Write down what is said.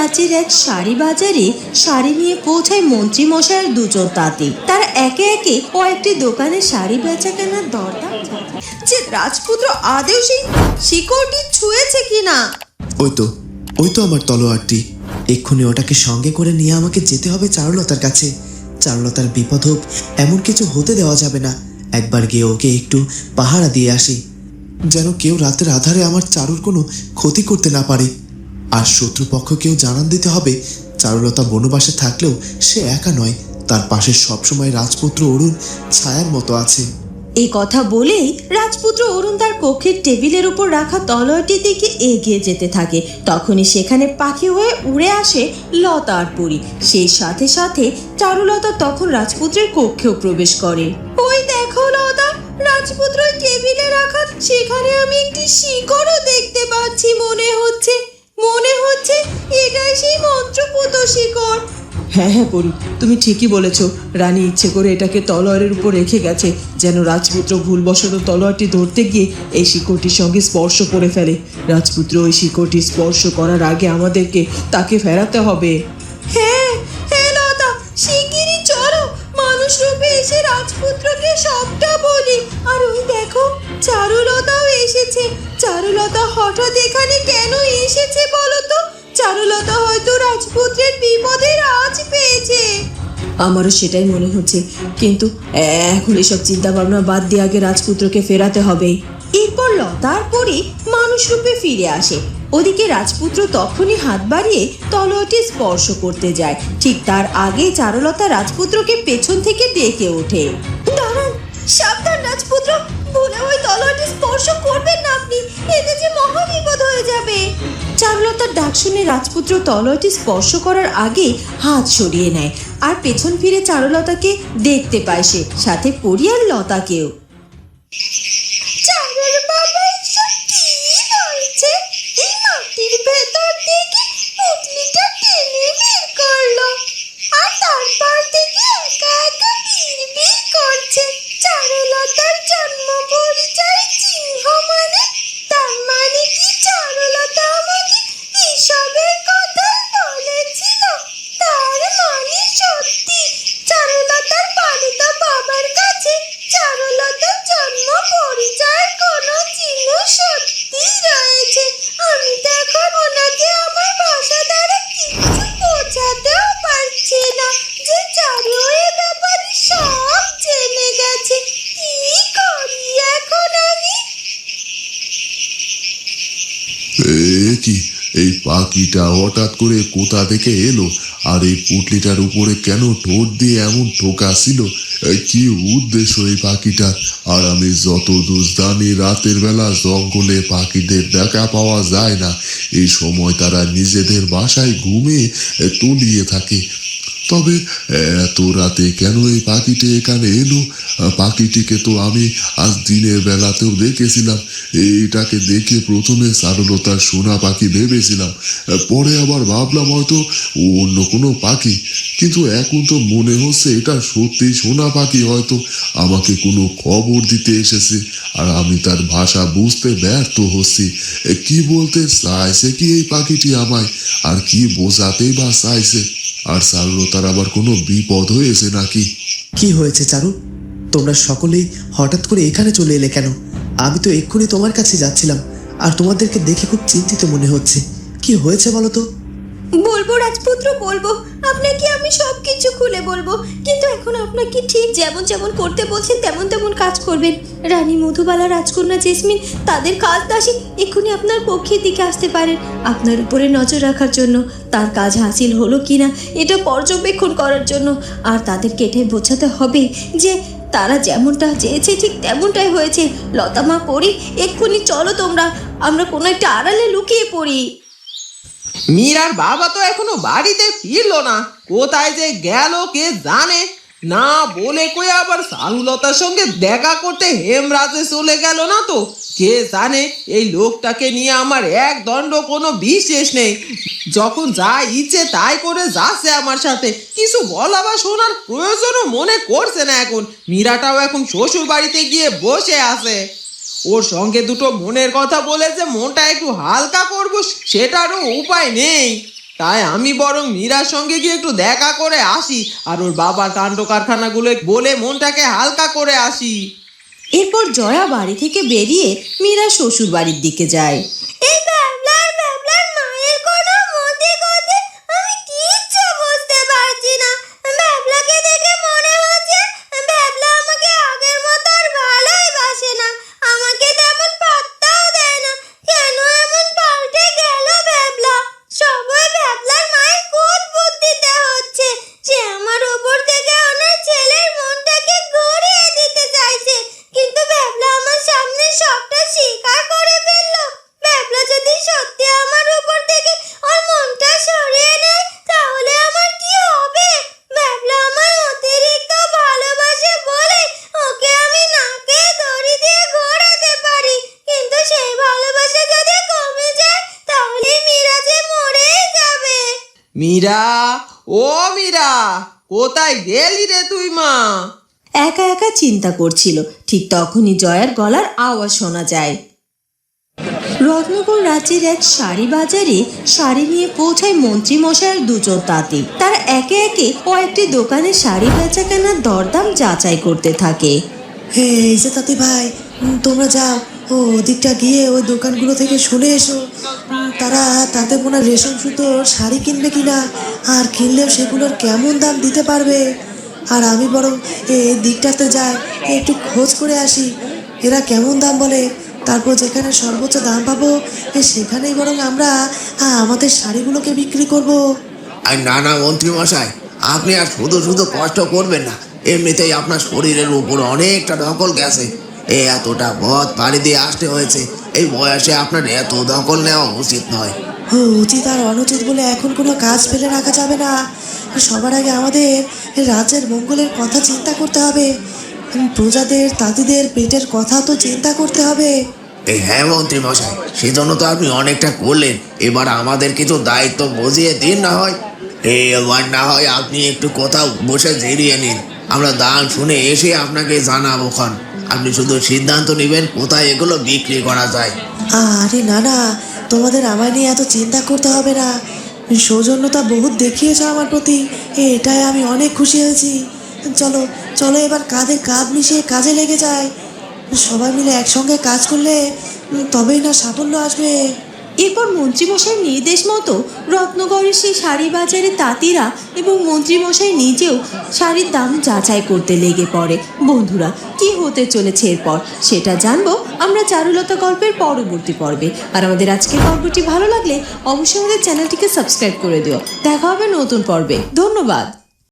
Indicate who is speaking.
Speaker 1: রাজ্যের এক শাড়ি বাজারে শাড়ি নিয়ে পৌঁছায় মন্ত্রী মশাইয়ের দুজন তাঁতি। তারা একে একে কয়েকটি দোকানে শাড়ি বেচা কেনার দরদাম। যে রাজপুত্র আদেও সেই শিকড়টি ছুঁয়েছে কিনা?
Speaker 2: ওই তো ওই তো আমার তলোয়ারটি। এক্ষুনি ওটাকে সঙ্গে করে নিয়ে আমাকে যেতে হবে চারুলতার কাছে। চারুলতার বিপদ হোক, এমন কিছু হতে দেওয়া যাবে না। একবার গিয়ে ওকে একটু পাহারা দিয়ে আসি। যেন কেউ রাতের আধারে আমার চারুর কোনো ক্ষতি করতে না পারে। আর শত্রুপক্ষকেও জানান দিতে হবে, চারুলতা বনবাসে থাকলেও সে একা নয়, তার পাশে সবসময় রাজপুত্র অরুণ ছায়ার মতো আছে।
Speaker 1: এই কথা বলেই রাজপুত্র অরুণ তার কক্ষের টেবিলের উপর রাখা তলোয়ারটির দিকে এগিয়ে যেতে থাকে। তখনই সেখানে পাখি হয়ে উড়ে আসে লতা আর পরি। সেই সাথে সাথে চারুলতা তখন রাজপুত্রের কক্ষেও প্রবেশ করে। ওই দেখো লতা রাজপুত্র টেবিলে রাখা সেখানে আমি একটি শিকড়ও দেখতে পাচ্ছি মনে হচ্ছে। মনে হচ্ছে এটাই সেই মন্ত্রপুত শিকড়।
Speaker 3: হ্যাঁ হ্যাঁ পড়ি তুমি ঠিকই বলেছ। রানী ইচ্ছে করে এটাকে তলোয়ারের উপর রেখে গেছে যেন রাজপুত্র ভুলবশত তলোয়ারটি ধরতে গিয়ে এই শিকড়টির সঙ্গে স্পর্শ করে ফেলে। রাজপুত্র ওই শিকড়টি স্পর্শ করার আগে আমাদেরকে তাকে ফেরাতে হবে।
Speaker 1: হ্যাঁ হ্যাঁ লতা শিগগিরই চলো। মানুষ রূপে এসে রাজপুত্রকে সবটা বলি। আর ওই দেখো চারুলতাও এসেছে। চারুলতা হঠাৎ এখানে কেন এসেছে বলো তো চারুলতা হয়তো রাজপুত্রের বিপদের আজ পেয়েছে।
Speaker 3: আমারও সেটাই মনে হচ্ছে। কিন্তু এখন এসব চিন্তা ভাবনা বাদ দিয়ে আগে রাজপুত্রকে ফেরাতে হবে।
Speaker 1: এরপর লতার পরে মানুষ রূপে ফিরে আসে। ওদিকে রাজপুত্র তখনই হাত বাড়িয়ে তলোয়ারটি স্পর্শ করতে যায়। ঠিক তার আগে চারুলতা রাজপুত্রকে পেছন থেকে ডেকে ওঠে। দাঁড়ান সাবধান রাজপুত্র। ওই তলোয়ারটি স্পর্শ করবেন না আপনি। এতে যে মহা বিপদ হয়ে যাবে। চারুলতার ডাক শুনে রাজপুত্র তলোয়ারটি স্পর্শ করার আগে হাত সরিয়ে নেয় আর পেছন ফিরে চারুলতাকে দেখতে পায় সে, সাথে পরিয়ার লতাকেও।
Speaker 4: পাখিটা হঠাৎ করে কোথা থেকে এলো? আর এই পুটলিটার উপরে কেন ঠোঁট দিয়ে এমন ঠোকাছিল ছিল? কি উদ্দেশ্য এই পাখিটার আর আমি যত দোষ জানি রাতের বেলা জঙ্গলে পাখিদের দেখা পাওয়া যায় না, এই সময় তারা নিজেদের বাসায় ঘুমে তলিয়ে থাকে। তবে এত রাতে কেন এই পাখিটি এখানে এলো? পাখিটিকে তো আমি আজ দিনের বেলাতেও দেখেছিলাম। এইটাকে দেখে প্রথমে সারলতার সোনা পাখি ভেবেছিলাম। পরে আবার ভাবলাম হয়তো অন্য কোনো পাখি। কিন্তু এখন তো মনে হচ্ছে এটা সত্যি সোনা পাখি হয়তো আমাকে কোনো খবর দিতে এসেছে। আর আমি তার ভাষা বুঝতে ব্যর্থ হচ্ছি। কি বলতে চাইছে কি এই পাখিটি আমায়? আর কি বোঝাতেই বা চাইছে? আর সারলতার আবার কোনো বিপদ হয়েছে নাকি?
Speaker 2: কি হয়েছে চারু? তোমরা সকলেই হঠাৎ করে এখানে চলে এলে কেন? আমি তো এক্ষুনি তোমার কাছে যাচ্ছিলাম আর তোমাদেরকে দেখে খুব চিন্তিত মনে হচ্ছে। কি হয়েছে বলো তো?
Speaker 1: বলব রাজপুত্র বলব। আপনাকে আমি সব কিছু খুলে বলব, কিন্তু এখন আপনাকে ঠিক যেমন যেমন করতে বলছেন, তেমন তেমন কাজ করবেন। রানী মধুবালা, রাজকন্যা জেসমিন, তাদের কাজ দাসী এক্ষুনি আপনার পক্ষের দিকে আসতে পারেন। আপনার উপরে নজর রাখার জন্য তার কাজ হাসিল হলো কিনা, এটা পর্যবেক্ষণ করার জন্য। আর তাদের কেটে বোঝাতে হবে যে তারা যেমনটা চেয়েছে, ঠিক তেমনটাই হয়েছে। লতা মা পড়ি এক্ষুনি চলো তোমরা। আমরা কোনো একটা আড়ালে লুকিয়ে পড়ি।
Speaker 5: মীরার বাবা তো এখনও বাড়িতে ফিরলো না। কোথায় যে গেল কে জানে? না বলে কই আবার সারুলতার সঙ্গে দেখা করতে হেমরাজে চলে গেল না তো? কে জানে? এই লোকটাকে নিয়ে আমার এক দণ্ড কোনো বিশেষ নেই। যখন যা ইচ্ছে তাই করে যাচ্ছে আমার সাথে। কিছু বলা বা শোনার প্রয়োজনও মনে করছে না এখন। মীরাটাও এখন শ্বশুর বাড়িতে গিয়ে বসে আছে। ওর সঙ্গে দুটো মনের কথা বলে যে মনটা একটু হালকা করব সেটারও উপায় নেই। তাই আমি বরং মীরার সঙ্গে গিয়ে একটু দেখা করে আসি আর ওর বাবার কাণ্ড কারখানাগুলো বলে মনটাকে হালকা করে আসি।
Speaker 1: এরপর জয়া বাড়ি থেকে বেরিয়ে মীরা শ্বশুর বাড়ির দিকে যায়। এই ব্যাবলার ব্যাবলার মায়ের কোনো মতে গতে আমি কিচ্ছু বুঝতে পারছি না ব্যাবলাকে দেখে মনে হচ্ছে ব্যাবলা আমাকে আগের মতো আর ভালোই বাসে না আমাকে তেমন পাত্তাও দেয় না কেন এমন পাল্টে গেল ব্যাবলা সবাই ব্যাবলার মায়ের কুট বুদ্ধিতে হচ্ছে সে আমার উপর থেকে ওনার ছেলের মনটাকে গড়িয়ে দিতে চাইছে কিন্তু ব্যাবলা আমার সামনে সবটা স্বীকার করে ফেলল ব্যাবলা যদি সত্যি আমার উপর থেকে ওর মনটা সরিয়ে নেয় তাহলে আমার কি হবে ব্যাবলা আমায় অতিরিক্ত ভালোবাসে বলে ওকে আমি নাকে দড়ি দিয়ে ঘোরাতে পারি কিন্তু সেই ভালোবাসা যদি কমে যায় তাহলে মীরা যে মরেই যাবে
Speaker 5: মীরা ও মীরা কোথায় গেলি রে তুই মা?
Speaker 1: একা একা চিন্তা করছিল। ঠিক তখনই জয়ার গলার আওয়াজ শোনা যায়। রত্নপুর রাজ্যের এক শাড়ি বাজারে শাড়ি নিয়ে পৌঁছায় মন্ত্রী মশাইয়ের দুজন তাঁতি। তারা একে একে কয়েকটি দোকানে শাড়ি বেচা কেনার দরদাম যাচাই করতে থাকে।
Speaker 2: হে এই যে তাতে ভাই তোমরা যাও। ও ওদিকটা গিয়ে ওই দোকানগুলো থেকে শুনে এসো। তারা তাতে কোনো রেশম সুতোর শাড়ি কিনবে কিনা, আর কিনলেও সেগুলোর কেমন দাম দিতে পারবে? আর আমি বরং এই দিকটাতে যাই, একটু খোঁজ করে আসি, এরা কেমন দাম বলে? তারপর যেখানে সর্বোচ্চ দাম পাবো সেখানেই বরং আমরা আমাদের শাড়িগুলোকে বিক্রি করব।
Speaker 6: আর না না, মন্ত্রী মশাই, আপনি আর শুধু শুধু কষ্ট করবেন না, এমনিতেই আপনার শরীরের উপর অনেকটা দখল গেছে। এই এতটা পথ পাড়ি দিয়ে আসতে হয়েছে। এই বয়সে আপনার এত দখল নেওয়া উচিত নয়।
Speaker 2: উচিত আর অনুচিত বলে এখন কোনো কাজ ফেলে রাখা যাবে না। সবার আগে আমাদের রাজ্যের মঙ্গলের কথা চিন্তা করতে হবে। প্রজাদের তাঁতিদের পেটের কথা তো চিন্তা করতে হবে।
Speaker 6: হ্যাঁ মন্ত্রী মশাই সেজন্য তো আপনি অনেকটা করলেন। এবার আমাদের কিছু দায়িত্ব বুঝিয়ে দিন না হয়। এবার না হয় আপনি একটু কোথাও বসে জিরিয়ে নিন। আমরা দান শুনে এসে আপনাকে জানাব খন আপনি শুধু সিদ্ধান্ত নেবেন কোথায় এগুলো বিক্রি করা যায়।
Speaker 2: আরে না না, তোমাদের আমায় নিয়ে এত চিন্তা করতে হবে না। সৌজন্যতা বহুত দেখিয়েছ আমার প্রতি, এটাই আমি অনেক খুশি হয়েছি। চলো চলো এবার কাঁধে কাঁধ মিশিয়ে কাজে লেগে যায় সবাই মিলে একসঙ্গে কাজ করলে তবেই না সাফল্য আসবে।
Speaker 1: এরপর মন্ত্রীমশাইয়ের নির্দেশ মতো রত্নগড়ের সেই শাড়ি বাজারে তাঁতিরা এবং মন্ত্রীমশাই নিজেও শাড়ির দাম যাচাই করতে লেগে পড়ে। বন্ধুরা, কি হতে চলেছে এরপর? সেটা জানব আমরা চারুলতা গল্পের পরবর্তী পর্বে। আর আমাদের আজকের পর্বটি ভালো লাগলে অবশ্যই আমাদের চ্যানেলটিকে সাবস্ক্রাইব করে দিও। দেখা হবে নতুন পর্বে। ধন্যবাদ।